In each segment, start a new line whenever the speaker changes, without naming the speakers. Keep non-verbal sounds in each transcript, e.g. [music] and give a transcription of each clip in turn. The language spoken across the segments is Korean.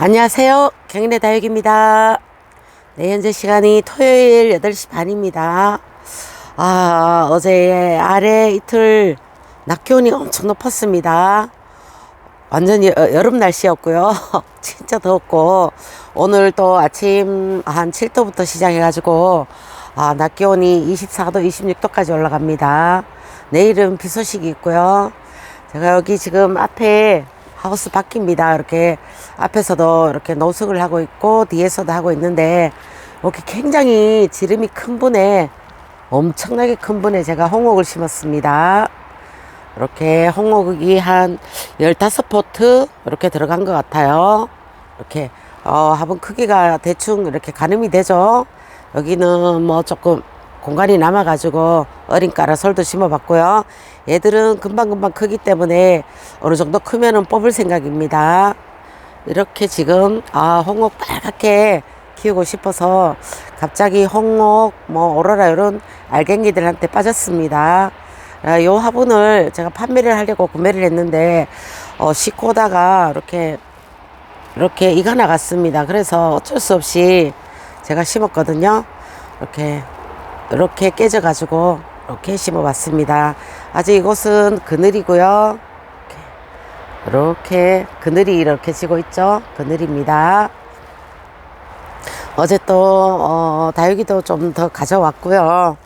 안녕하세요. 경인의 다육입니다. 네, 현재 시간이 토요일 8시 반입니다. 아, 어제 아래 이틀 낮 기온이 엄청 높았습니다. 완전히 여- 여름 날씨였고요. [laughs] 진짜 더웠고 오늘 또 아침 한 7도부터 시작해가지고 아, 낮 기온이 24도, 26도까지 올라갑니다. 내일은 비 소식이 있고요. 제가 여기 지금 앞에 하우스 바퀴입니다. 이렇게 앞에서도 이렇게 노숙을 하고 있고 뒤에서도 하고 있는데 이렇게 굉장히 지름이 큰 분에 엄청나게 큰 분에 제가 홍옥을 심었습니다. 이렇게 홍옥이 한 15포트 이렇게 들어간 것 같아요. 이렇게 어, 화분 크기가 대충 이렇게 가늠이 되죠. 여기는 뭐 조금 공간이 남아가지고 어린 까라솔도 심어봤고요. 얘들은 금방금방 크기 때문에 어느 정도 크면은 뽑을 생각입니다. 이렇게 지금 아 홍옥 빨갛게 키우고 싶어서 갑자기 홍옥 뭐 오로라 이런 알갱이들한테 빠졌습니다. 아, 요 화분을 제가 판매를 하려고 구매를 했는데 어 싣고다가 이렇게 이렇게 이가 나갔습니다. 그래서 어쩔 수 없이 제가 심었거든요. 이렇게 이렇게 깨져가지고 이렇게 심어봤습니다. 아직 이곳은 그늘이고요. 이렇게, 그늘이 이렇게 지고 있죠. 그늘입니다. 어제 또 어, 다육이도 좀 더 가져왔고요.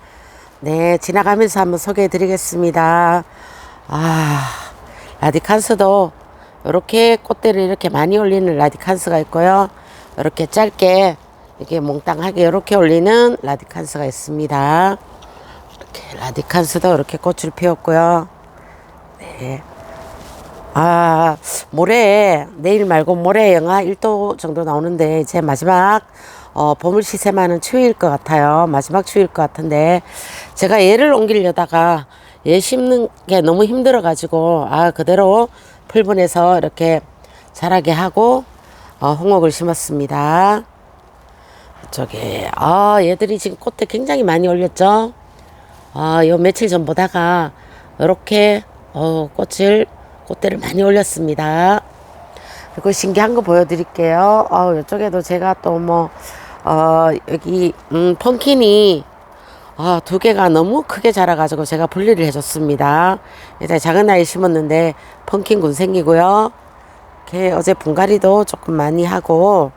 네, 지나가면서 한번 소개해 드리겠습니다. 아, 라디칸스도 이렇게 꽃대를 이렇게 많이 올리는 라디칸스가 있고요. 이렇게 짧게 이렇게 몽땅하게 이렇게 올리는 라디칸스가 있습니다. 이렇게 라디칸스도 이렇게 꽃을 피웠고요. 네. 아, 모레, 내일 말고 모레 영하 1도 정도 나오는데, 이제 마지막, 어, 봄을 시샘하는 추위일 것 같아요. 마지막 추위일 것 같은데, 제가 얘를 옮기려다가 얘 심는 게 너무 힘들어가지고, 아, 그대로 풀분해서 이렇게 자라게 하고, 어, 홍옥을 심었습니다. 저기, 아, 얘들이 지금 꽃에 굉장히 많이 올렸죠? 아, 요 며칠 전 보다가, 이렇게, 어, 꽃을, 꽃대를 많이 올렸습니다. 그리고 신기한 거 보여드릴게요. 어, 이쪽에도 제가 또 뭐, 어, 여기, 음, 펑킨이, 아, 두 개가 너무 크게 자라가지고 제가 분리를 해줬습니다. 일단 작은 나이 심었는데, 펑킨 군 생기고요. 이렇게 어제 분갈이도 조금 많이 하고,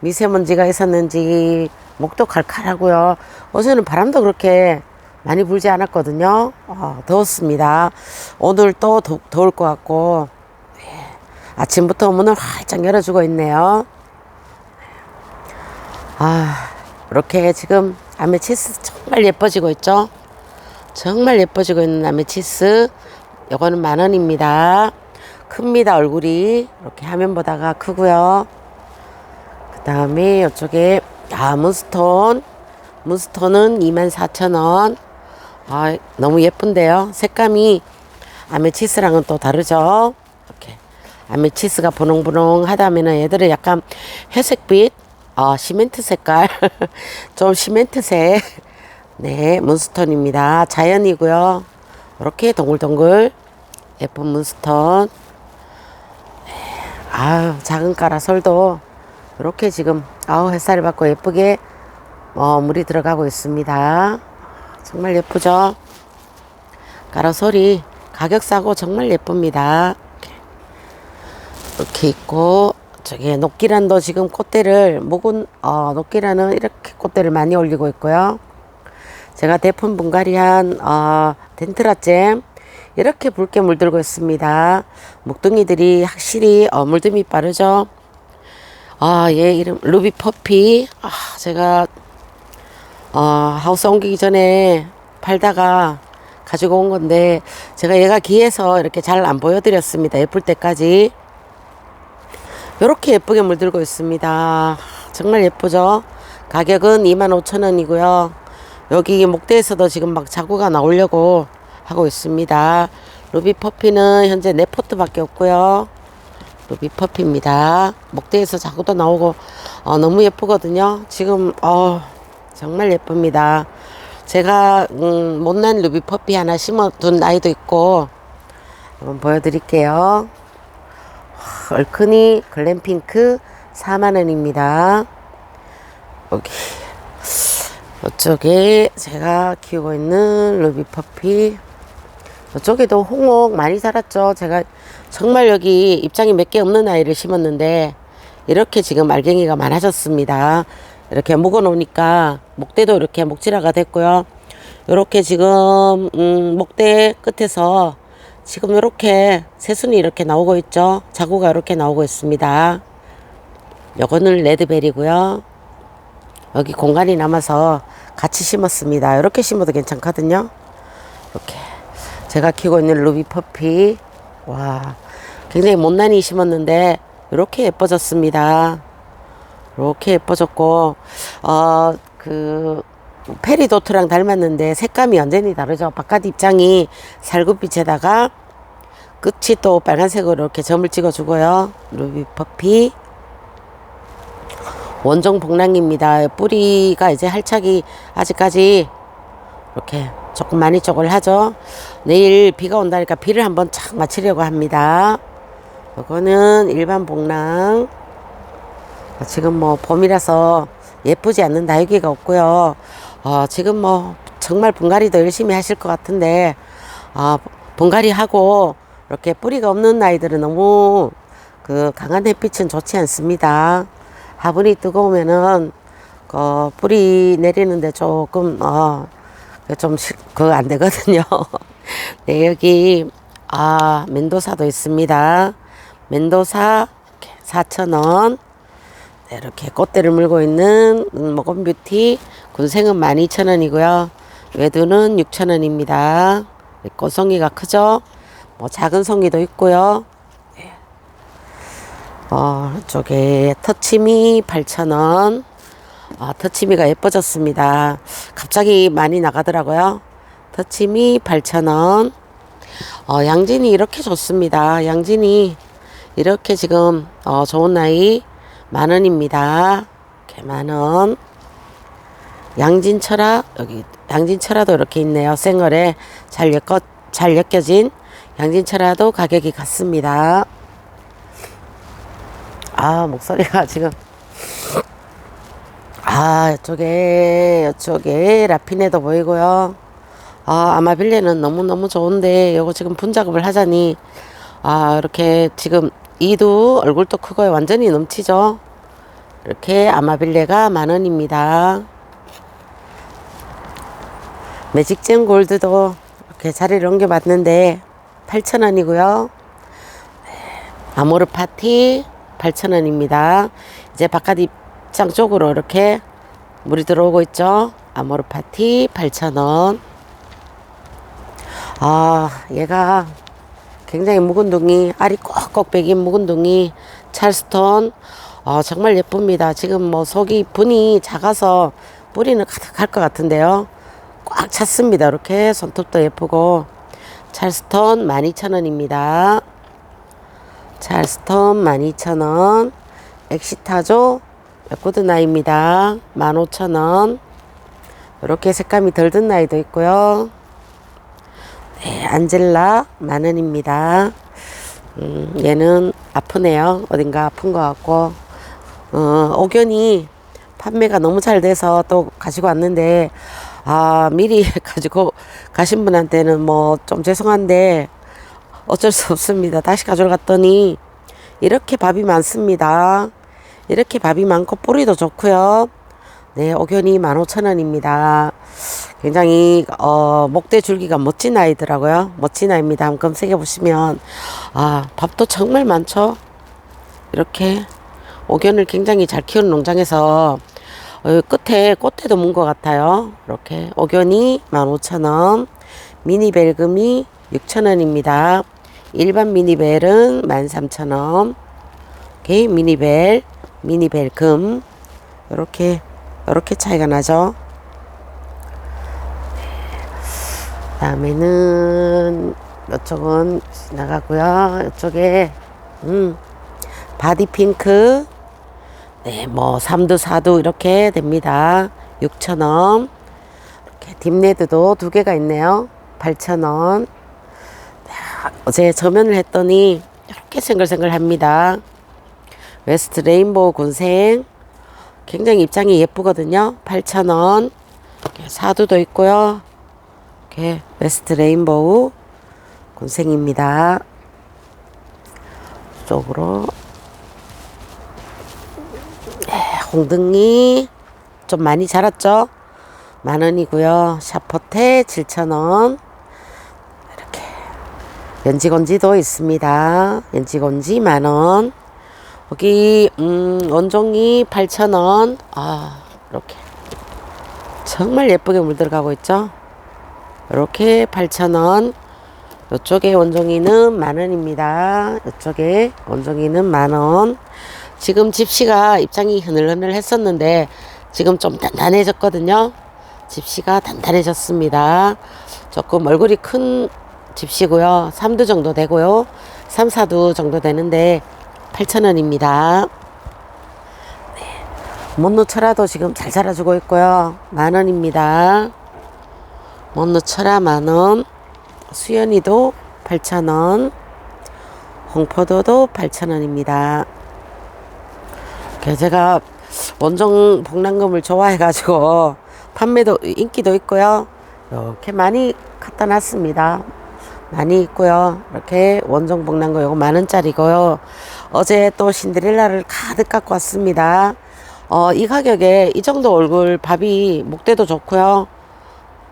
미세먼지가 있었는지, 목도 칼칼하고요. 어제는 바람도 그렇게 많이 불지 않았거든요. 어, 더웠습니다. 오늘 또 더, 더울 것 같고, 예. 아침부터 문을 활짝 열어주고 있네요. 아, 이렇게 지금 아메치스 정말 예뻐지고 있죠? 정말 예뻐지고 있는 아메치스. 요거는 만 원입니다. 큽니다, 얼굴이. 이렇게 화면 보다가 크고요. 그 다음에 이쪽에, 아, 문스톤. 문스톤은 24,000원. 아, 너무 예쁜데요? 색감이 아메치스랑은 또 다르죠? 이렇게. 아메치스가 분홍분홍 하다면은 얘들은 약간 회색빛, 아, 시멘트 색깔. [laughs] 좀 시멘트색. 네, 문스톤입니다. 자연이고요. 이렇게 동글동글 예쁜 문스톤. 네, 아유, 작은 까라 솔도 이렇게 지금, 아우, 햇살을 받고 예쁘게 어, 물이 들어가고 있습니다. 정말 예쁘죠? 까라솔이 가격 싸고 정말 예쁩니다. 이렇게, 있고, 저기 녹기란도 지금 꽃대를 묵은 어, 녹기란은 이렇게 꽃대를 많이 올리고 있고요. 제가 대품 분갈이한 어, 덴트라잼 이렇게 붉게 물들고 있습니다. 묵둥이들이 확실히 어, 물듦이 빠르죠. 아, 얘 이름 루비 퍼피. 아, 제가 어, 하우스 옮기기 전에 팔다가 가지고 온 건데 제가 얘가 귀해서 이렇게 잘 안 보여드렸습니다. 예쁠 때까지. 이렇게 예쁘게 물들고 있습니다. 정말 예쁘죠? 가격은 25,000원이고요. 여기 목대에서도 지금 막 자구가 나오려고 하고 있습니다. 루비 퍼피는 현재 4포트밖에 없고요. 루비 퍼피입니다. 목대에서 자구도 나오고 어, 너무 예쁘거든요. 지금 어, 정말 예쁩니다. 제가 음, 못난 루비 퍼피 하나 심어둔 아이도 있고 한번 보여드릴게요. 얼큰이 글램핑크 4만원입니다. 여기 이쪽에 제가 키우고 있는 루비 퍼피 이쪽에도 홍옥 많이 살았죠. 제가 정말 여기 입장이 몇 개 없는 아이를 심었는데 이렇게 지금 알갱이가 많아졌습니다. 이렇게 묶어 놓으니까 목대도 이렇게 목질화가 됐고요. 이렇게 지금 음, 목대 끝에서 지금 이렇게 새순이 이렇게 나오고 있죠. 자구가 이렇게 나오고 있습니다. 요거는 레드베리고요. 여기 공간이 남아서 같이 심었습니다. 이렇게 심어도 괜찮거든요. 이렇게 제가 키우고 있는 루비 퍼피 와 굉장히 못난이 심었는데 이렇게 예뻐졌습니다. 이렇게 예뻐졌고 어 그 페리도트랑 닮았는데 색감이 완전히 다르죠. 바깥 입장이 살구빛에다가 끝이 또 빨간색으로 이렇게 점을 찍어주고요. 루비 퍼피 원종 복랑입니다. 뿌리가 이제 할착이 아직까지 이렇게 조금 많이 쪽을 하죠. 내일 비가 온다니까 비를 한번 착 맞추려고 합니다. 이거는 일반 복랑. 지금 뭐 봄이라서 예쁘지 않는 나유기가 없고요. 어, 지금 뭐 정말 분갈이도 열심히 하실 것 같은데 어, 분갈이 하고 이렇게 뿌리가 없는 아이들은 너무 그 강한 햇빛은 좋지 않습니다. 화분이 뜨거우면은 그 뿌리 내리는데 조금 어 좀 그거 안 되거든요. [laughs] 네 여기 아 멘도사도 있습니다. 멘도사 4,000원. 네, 이렇게 꽃대를 물고 있는 모건 뷰티 군생은 12,000원이고요. 외두는 6,000원입니다. 꽃송이가 크죠? 뭐 작은 송이도 있고요. 어, 쪽에 터치미 8,000원. 아, 터치미가 예뻐졌습니다. 갑자기 많이 나가더라고요. 터치미 8,000원. 어, 양진이 이렇게 좋습니다. 양진이 이렇게 지금 어, 좋은 나이 만 원입니다. 이렇게 만 원. 양진철아 여기 양진철아도 이렇게 있네요. 생얼에 잘 엮어 잘 엮여진 양진철아도 가격이 같습니다. 아 목소리가 [laughs] 지금 아 이쪽에 이쪽에 라피네도 보이고요. 아 아마빌레는 너무 너무 좋은데 요거 지금 분작업을 하자니 아 이렇게 지금 이도 얼굴도 크고요. 완전히 넘치죠. 이렇게 아마빌레가 만 원입니다. 매직젠 골드도 이렇게 자리를 옮겨봤는데 8,000원이고요. 아모르 파티 8,000원입니다. 이제 바깥 입장 쪽으로 이렇게 물이 들어오고 있죠. 아모르 파티 8,000원. 아, 얘가 굉장히 묵은 둥이, 알이 꼭꼭 베긴 묵은 둥이, 찰스톤. 어, 정말 예쁩니다. 지금 뭐 속이 분이 작아서 뿌리는 가득할 것 같은데요. 꽉 찼습니다. 이렇게 손톱도 예쁘고. 찰스톤 12,000원입니다. 찰스톤 12,000원. 엑시타조 구드나입니다. 15,000원. 이렇게 색감이 덜 든 나이도 있고요. 네, 안젤라 만원입니다. 음, 얘는 아프네요. 어딘가 아픈 것 같고. 어, 옥견이 판매가 너무 잘 돼서 또 가지고 왔는데, 아, 미리 [laughs] 가지고 가신 분한테는 뭐 좀 죄송한데 어쩔 수 없습니다. 다시 가져갔더니 이렇게 밥이 많습니다. 이렇게 밥이 많고 뿌리도 좋고요. 네, 옥견이 15,000원입니다. 굉장히 어, 목대 줄기가 멋진 아이더라고요. 멋진 아이입니다. 한번 검색해 보시면 아, 밥도 정말 많죠. 이렇게 옥견을 굉장히 잘 키우는 농장에서 어, 끝에 꽃대도 문 것 같아요. 이렇게 옥견이 15,000원, 미니 벨금이 6,000원입니다. 일반 미니벨은 13,000원. 오케이, 미니벨, 미니벨 금. 이렇게, 이렇게 차이가 나죠. 다음에는 이쪽은 지나가고요. 이쪽에, 음, 바디 핑크. 네, 뭐, 3두, 4두 이렇게 됩니다. 6,000원. 이렇게 딥레드도 두 개가 있네요. 8,000원. 어제 저면을 했더니 이렇게 생글생글 합니다. 웨스트 레인보우 군생 굉장히 입장이 예쁘거든요. 8,000원. 이렇게 사두도 있고요. 이렇게 웨스트 레인보우 군생입니다. 쪽으로 네, 홍등이 좀 많이 자랐죠? 만 원이고요. 샤퍼테 7,000원. 이렇게 연지건지도 있습니다. 연지건지 만 원. 여기 음, 원종이 8,000원. 아, 이렇게 정말 예쁘게 물들어가고 있죠? 이렇게 8,000원. 이쪽에 원종이는 만 원입니다. 이쪽에 원종이는 만 원. 지금 집시가 입장이 흐늘흐늘 했었는데 지금 좀 단단해졌거든요. 집시가 단단해졌습니다. 조금 얼굴이 큰 집시고요. 3두 정도 되고요. 3, 4두 정도 되는데 8,000원입니다. 네. 못 놓쳐라도 지금 잘 자라주고 있고요. 만 원입니다. 못 놓쳐라 만 원. 수연이도 8,000원. 홍포도도 8,000원입니다. 제가 원정 복랑금을 좋아해가지고 판매도 인기도 있고요. 이렇게 많이 갖다 놨습니다. 많이 있고요. 이렇게 원정 복랑금 요거 만 원짜리고요. 어제 또 신데렐라를 가득 갖고 왔습니다. 어, 이 가격에 이 정도 얼굴 밥이 목대도 좋고요.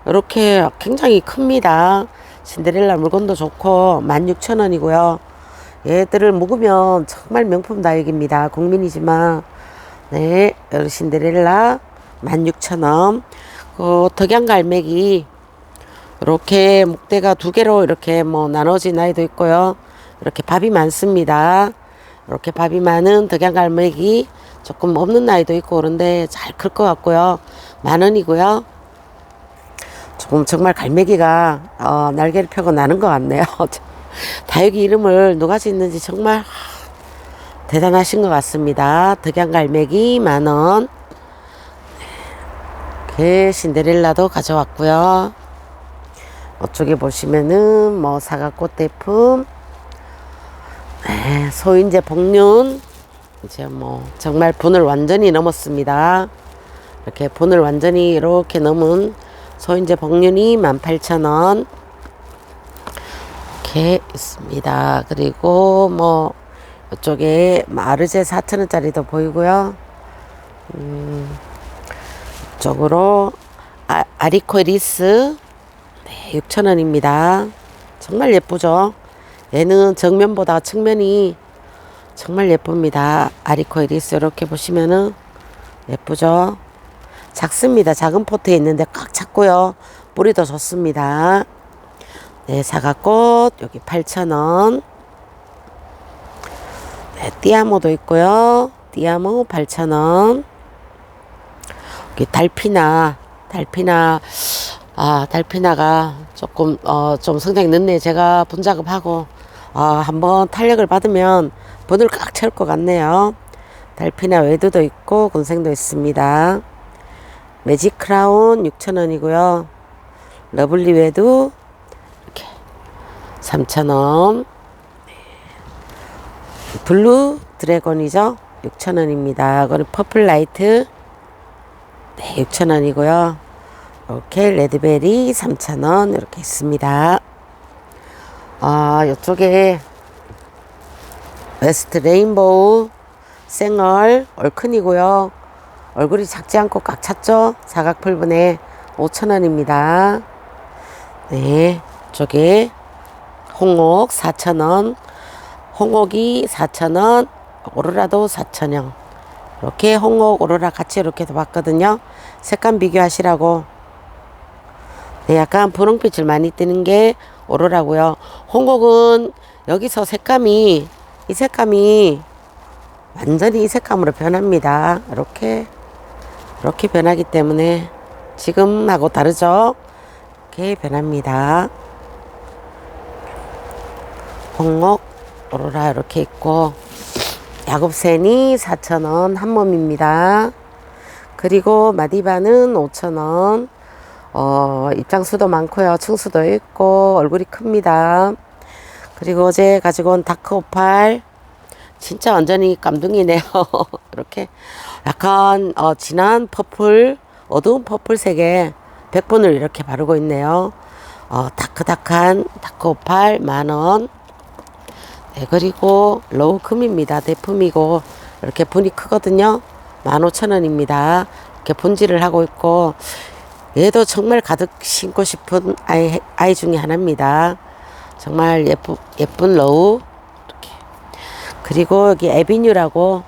이렇게 굉장히 큽니다. 신데렐라 물건도 좋고 16,000원이고요. 얘들을 묵으면 정말 명품 다육입니다. 국민이지만 네, 신데렐라 16,000원. 그 덕양 갈매기 이렇게 목대가 두 개로 이렇게 뭐 나눠진 아이도 있고요. 이렇게 밥이 많습니다. 이렇게 밥이 많은 덕양갈매기 조금 없는 아이도 있고 그런데 잘 클 것 같고요. 만 원이고요. 조금 정말 갈매기가 어, 날개를 펴고 나는 것 같네요. [laughs] 다육이 이름을 누가 짓는지 정말 대단하신 것 같습니다. 덕양갈매기 만원. 그 신데렐라도 가져왔고요. 이쪽에 보시면은 뭐 사과꽃 대품, 네, 소인제 복륜 이제 뭐 정말 분을 완전히 넘었습니다. 이렇게 분을 완전히 이렇게 넘은 소인제 복륜이 18,000원 이렇게 있습니다. 그리고 뭐 이쪽에 마르제 4,000원짜리도 보이고요. 음, 이쪽으로 아, 아리코리스 네, 6,000원입니다. 정말 예쁘죠? 얘는 정면보다 측면이 정말 예쁩니다. 아리코이리스 이렇게 보시면은 예쁘죠? 작습니다. 작은 포트에 있는데 꽉 찼고요. 뿌리도 좋습니다. 네, 사과꽃 여기 8,000원. 네, 띠아모도 있고요. 띠아모 8,000원. 여기 달피나, 달피나, 아, 달피나가 조금, 어, 좀 성장이 늦네. 제가 분작업하고, 어, 한번 탄력을 받으면 분을 꽉 채울 것 같네요. 달피나 외두도 있고, 군생도 있습니다. 매직 크라운 6,000원이고요. 러블리 외두 이렇게 3,000원. 블루 드래곤이죠. 6,000원입니다. 그리고 퍼플 라이트 네, 6,000원이고요. 이렇게 레드베리 3,000원 이렇게 있습니다. 아, 이쪽에 웨스트 레인보우 생얼 얼큰이고요. 얼굴이 작지 않고 꽉 찼죠? 사각풀분에 5,000원입니다. 네, 저게 홍옥 4,000원, 홍옥이 4,000원, 오로라도 4,000원. 이렇게 홍옥, 오로라 같이 이렇게 봤거든요. 색감 비교하시라고. 네, 약간 분홍빛을 많이 띠는 게 오로라고요. 홍옥은 여기서 색감이 이 색감이 완전히 이 색감으로 변합니다. 이렇게 이렇게 변하기 때문에 지금하고 다르죠? 이렇게 변합니다. 홍옥, 오로라 이렇게 있고 야곱센이 4,000원 한 몸입니다. 그리고 마디바는 5,000원. 어, 입장수도 많고요. 층수도 있고 얼굴이 큽니다. 그리고 어제 가지고 온 다크 오팔 진짜 완전히 깜둥이네요. [laughs] 이렇게 약간 어, 진한 퍼플, 어두운 퍼플색의 백분을 이렇게 바르고 있네요. 어, 다크다크한 다크 오팔 만원. 네, 그리고 로우 금입니다. 대품이고 이렇게 분이 크거든요. 15,000원입니다. 이렇게 분질을 하고 있고 얘도 정말 가득 신고 싶은 아이, 아이 중에 하나입니다. 정말 예쁘, 예쁜 로우 이렇게 그리고 여기 에비뉴라고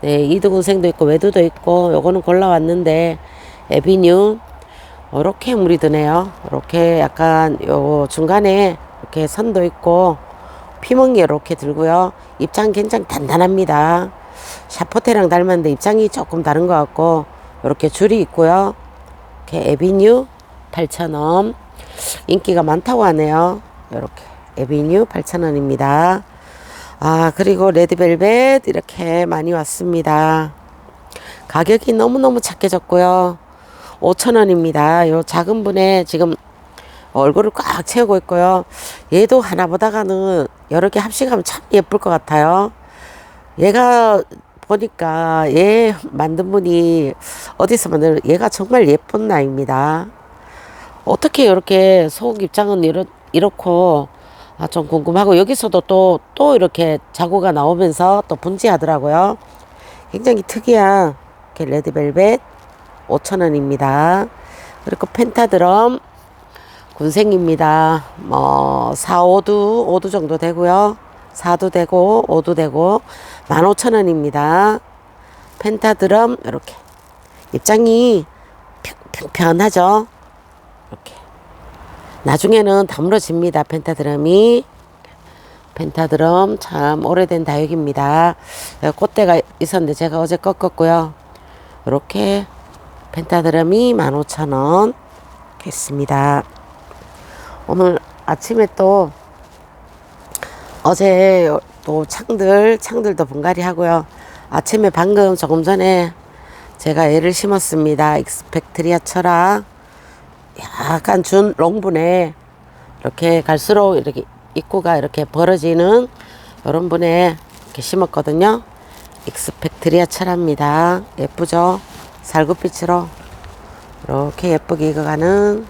네, 이두군생도 있고 외두도 있고 요거는 골라왔는데 에비뉴 이렇게 물이 드네요. 이렇게 약간 요 중간에 이렇게 선도 있고 피멍이 이렇게 들고요. 입장 굉장히 단단합니다. 샤포테랑 닮았는데 입장이 조금 다른 것 같고 이렇게 줄이 있고요. 이렇게 에비뉴 8,000원 인기가 많다고 하네요. 이렇게 에비뉴 8,000원입니다. 아 그리고 레드벨벳 이렇게 많이 왔습니다. 가격이 너무너무 착해졌고요. 5,000원입니다. 요 작은 분에 지금 얼굴을 꽉 채우고 있고요. 얘도 하나 보다가는 여러 개 합식하면 참 예쁠 것 같아요. 얘가 보니까 얘 만든 분이 어디서 만든 얘가 정말 예쁜 나입니다. 어떻게 이렇게 속 입장은 이렇, 이렇고 아, 좀 궁금하고 여기서도 또, 또 이렇게 자구가 나오면서 또 분지하더라고요. 굉장히 특이한 레드벨벳 5,000원입니다. 그리고 펜타드럼 군생입니다. 뭐 4, 5두, 5두 정도 되고요. 4도 되고 5도 되고 15,000원입니다. 펜타드럼 이렇게 입장이 평- 평평하죠. 이렇게 나중에는 다물어집니다. 펜타드럼이 펜타드럼 참 오래된 다육입니다. 꽃대가 있었는데 제가 어제 꺾었고요. 이렇게 펜타드럼이 15,000원 했습니다. 오늘 아침에 또 어제 또 창들 창들도 분갈이 하고요. 아침에 방금 조금 전에 제가 애를 심었습니다. 익스펙트리아 철학 약간 준 롱분에 이렇게 갈수록 이렇게 입구가 이렇게 벌어지는 이런 분에 이렇게 심었거든요. 익스펙트리아 철합니다. 예쁘죠? 살구빛으로 이렇게 예쁘게 익어가는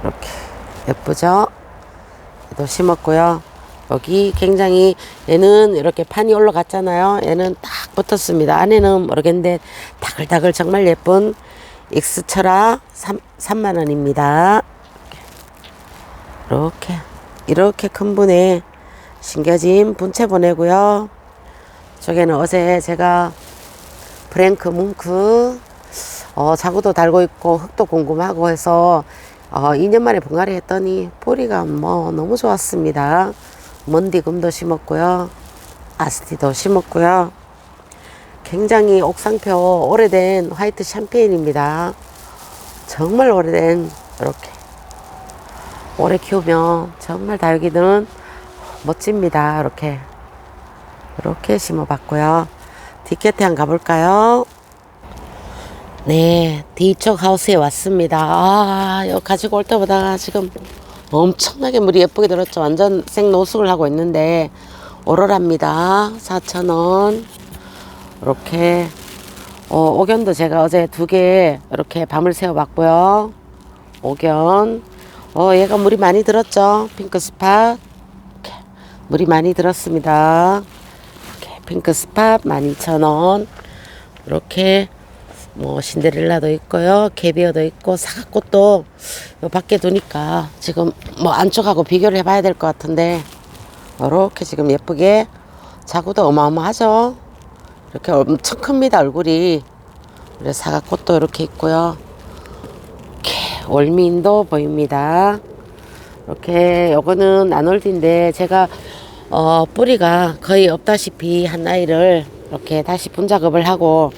이렇게 예쁘죠? 또 심었고요. 여기 굉장히 얘는 이렇게 판이 올라갔잖아요. 얘는 딱 붙었습니다. 안에는 모르겠는데 다글다글 정말 예쁜 익스철아 3, 3만 원입니다. 이렇게 이렇게 큰 분에 심겨진 분체 보내고요. 저기는 어제 제가 프랭크 뭉크 어, 자구도 달고 있고 흙도 궁금하고 해서 어, 2년 만에 분갈이 했더니 뿌리가 뭐 너무 좋았습니다. 먼디금도 심었고요. 아스티도 심었고요. 굉장히 옥상표 오래된 화이트 샴페인입니다. 정말 오래된 이렇게 오래 키우면 정말 다육이들은 멋집니다. 이렇게 이렇게 심어봤고요. 디켓에 한 가볼까요? 네, 뒤쪽 하우스에 왔습니다. 아, 이거 가지고 올 때보다 지금 엄청나게 물이 예쁘게 들었죠. 완전 생노숙을 하고 있는데, 오로라입니다. 4,000원. 이렇게, 어, 오견도 제가 어제 두 개 이렇게 밤을 새워봤고요. 오견. 어, 얘가 물이 많이 들었죠. 핑크 스팟. 이렇게 물이 많이 들었습니다. 이렇게 핑크 스팟 12,000원. 이렇게 뭐 신데렐라도 있고요 캐비어도 있고 사과꽃도 요 밖에 두니까 지금 뭐 안쪽하고 비교를 해봐야 될 것 같은데 이렇게 지금 예쁘게 자구도 어마어마하죠? 이렇게 엄청 큽니다 얼굴이. 그래 사과꽃도 이렇게 있고요. 이렇게 월민도 보입니다. 이렇게 요거는 나놀디인데 제가 어 뿌리가 거의 없다시피 한 아이를 이렇게 다시 분작업을 하고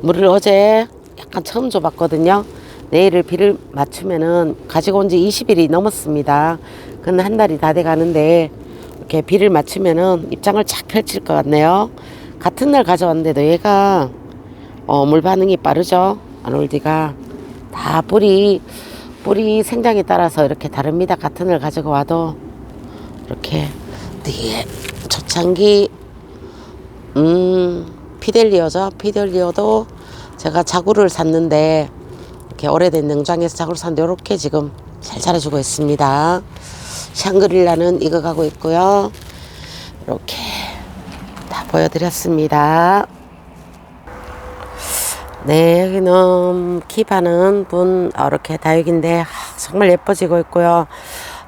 물을 어제 약간 처음 줘봤거든요. 내일을 비를 맞추면은 가지고 온 지 20일이 넘었습니다. 근데 한 달이 다 돼 가는데 이렇게 비를 맞추면은 입장을 착 펼칠 것 같네요. 같은 날 가져왔는데도 얘가 어, 물 반응이 빠르죠. 아놀디가 다 뿌리 뿌리 생장에 따라서 이렇게 다릅니다. 같은 날 가지고 와도 이렇게 좋죠. 초창기 음 피델리오죠. 피델리오도 제가 자구를 샀는데 이렇게 오래된 냉장에서 자구를 샀는데 이렇게 지금 잘 자라주고 있습니다. 샹그릴라는 익어가고 있고요. 이렇게 다 보여드렸습니다. 네, 여기는 키바는 분 어, 이렇게 다육인데 아, 정말 예뻐지고 있고요.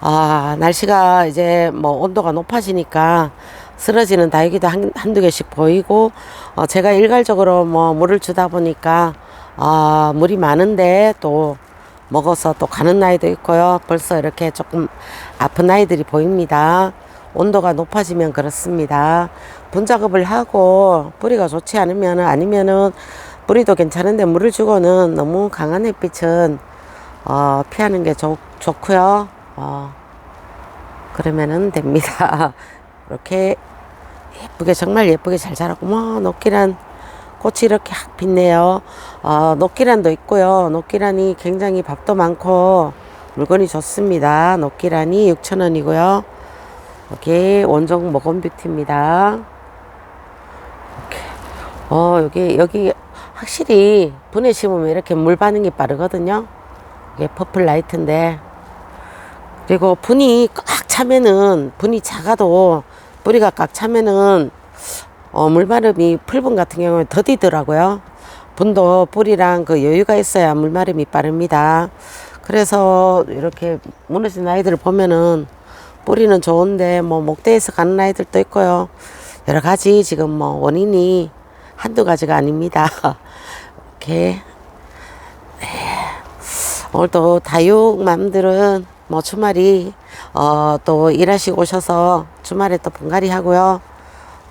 아, 날씨가 이제 뭐 온도가 높아지니까 쓰러지는 다육이도 한, 한두 개씩 보이고 어, 제가 일괄적으로 뭐 물을 주다 보니까 아, 물이 많은데 또 먹어서 또 가는 아이도 있고요. 벌써 이렇게 조금 아픈 아이들이 보입니다. 온도가 높아지면 그렇습니다. 분작업을 하고 뿌리가 좋지 않으면 아니면은 뿌리도 괜찮은데 물을 주고는 너무 강한 햇빛은 어, 피하는 게 좋, 좋고요. 어, 그러면은 됩니다. [laughs] 이렇게 예쁘게 정말 예쁘게 잘 자라고 뭐 녹기란 꽃이 이렇게 확 빛네요. 어, 녹기란도 있고요. 녹기란이 굉장히 밥도 많고 물건이 좋습니다. 녹기란이 6,000원이고요. 여기 원종 모건 뷰티입니다. 이렇게. 어, 여기, 여기 확실히 분에 심으면 이렇게 물 반응이 빠르거든요. 이게 퍼플 라이트인데. 그리고 분이 꽉 차면은, 분이 작아도 뿌리가 꽉 차면은, 어, 물마름이 풀분 같은 경우에 더디더라고요. 분도 뿌리랑 그 여유가 있어야 물마름이 빠릅니다. 그래서 이렇게 무너진 아이들을 보면은 뿌리는 좋은데 뭐 목대에서 가는 아이들도 있고요. 여러 가지 지금 뭐 원인이 한두 가지가 아닙니다. [laughs] 이렇게 네. 오늘 또 다육맘들은 뭐 주말이 어 또 일하시고 오셔서 주말에 또 분갈이 하고요.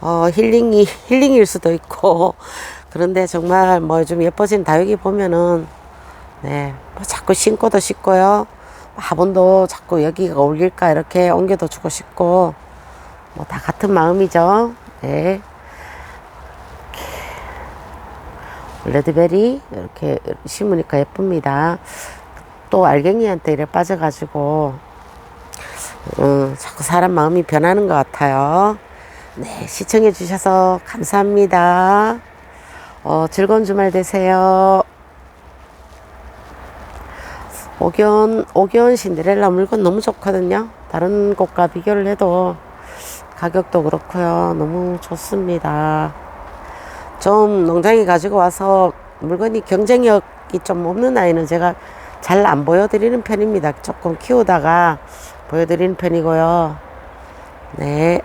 어 힐링이 [laughs] 힐링일 수도 있고 그런데 정말 뭐좀 예뻐진 다육이 보면은 네, 뭐 자꾸 신고도 싶고요. 화분도 자꾸 여기가 어울릴까 이렇게 옮겨도 주고 싶고 뭐 다 같은 마음이죠. 네. 레드베리 이렇게 심으니까 예쁩니다. 또 알갱이한테 이래 빠져가지고 음, 자꾸 사람 마음이 변하는 것 같아요. 네, 시청해 주셔서 감사합니다. 어, 즐거운 주말 되세요. 오견, 오견 신데렐라 물건 너무 좋거든요. 다른 곳과 비교를 해도 가격도 그렇고요. 너무 좋습니다. 좀 농장에 가지고 와서 물건이 경쟁력이 좀 없는 아이는 제가 잘 안 보여드리는 편입니다. 조금 키우다가 보여드리는 편이고요. 네.